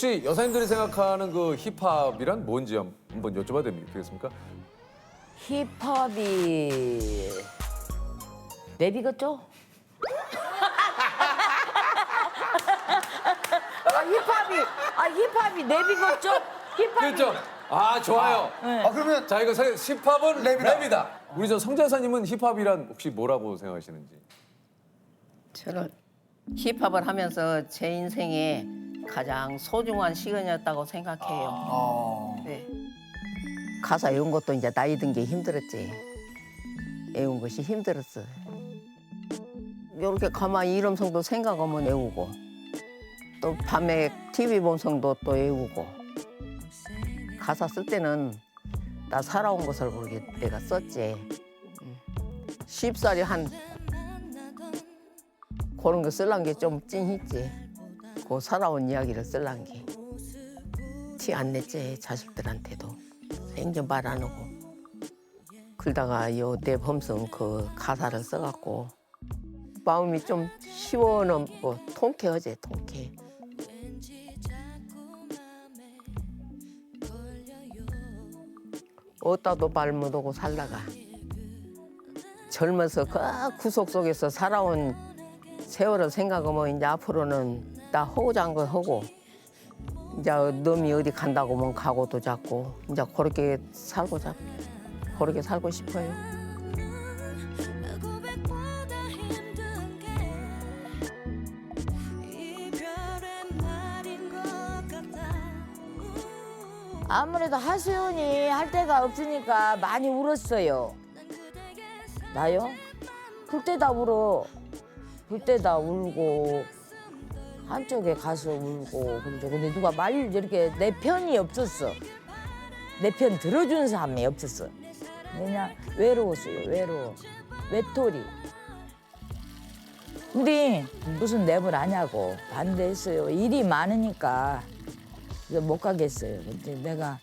혹시 여사님들이 생각하는 그 힙합이란 뭔지 한번 여쭤봐도 되겠습니까? 힙합이 랩이겠죠? 아, 힙합이 아 힙합이 랩이겠죠? 힙합이 그렇죠. 아 좋아요. 아 그러면 자 이거 사- 힙합은 랩이다. 랩이다. 우리 저 성재 여사님은 힙합이란 혹시 뭐라고 생각하시는지? 저는 힙합을 하면서 제 인생에 가장 소중한 시간이었다고 생각해요. 어, 네. 가사 외운 것도 이제 나이 든 게 힘들었지. 외운 것이 힘들었어. 이렇게 가만히 이름성도 생각하면 외우고 또 밤에 TV 본성도 또 외우고 가사 쓸 때는 나 살아온 것을 그렇게 내가 썼지. 음. 쉽사리 한 그런 거 쓸란 게좀 찡했지. 그 살아온 이야기를 쓸란 게. 티 안 냈지 자식들한테도 생전 말 안 하고 그러다가 요 내 범성 그 가사를 써갖고 마음이 좀 시원하고 통쾌하지 통쾌 어디다도 발못 오고 살다가 젊어서 그 구속 속에서 살아온 세월을 생각하면 이제 앞으로는 나 허우장한 거 하고 이제 놈이 어디 간다고 하면 가고도 잡고 이제 그렇게 살고자 그렇게 살고 싶어요. 아무래도 하수연이 할 데가 없으니까 많이 울었어요. 나요? 불 때다 울어. 불 때다 울고 한쪽에 가서 울고 그러죠. 근데 누가 말 이렇게 내 편이 없었어. 내 편 들어주는 사람이 없었어. 그냥 외로웠어요. 외로워. 외톨이. 근데 무슨 랩을 하냐고 반대했어요. 일이 많으니까 못 가겠어요. 근데 내가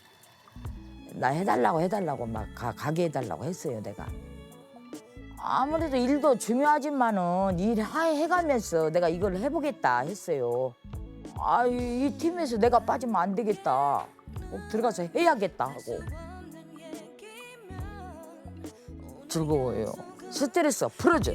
나 해달라고 해달라고 막 가, 가게 해달라고 했어요. 내가. 아무래도 일도 중요하지만은 일 하- 해가면서 내가 이걸 해보겠다 했어요. 아, 이, 이 팀에서 내가 빠지면 안 되겠다. 꼭 들어가서 해야겠다 하고. 즐거워요. 스트레스 풀어줘.